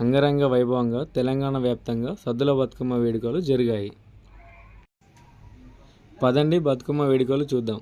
అంగరంగ వైభవంగా తెలంగాణ వ్యాప్తంగా సద్దుల బతుకమ్మ వేడుకలు జరిగాయి. పదండి బతుకమ్మ వేడుకలు చూద్దాం.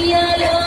అయ్యాలో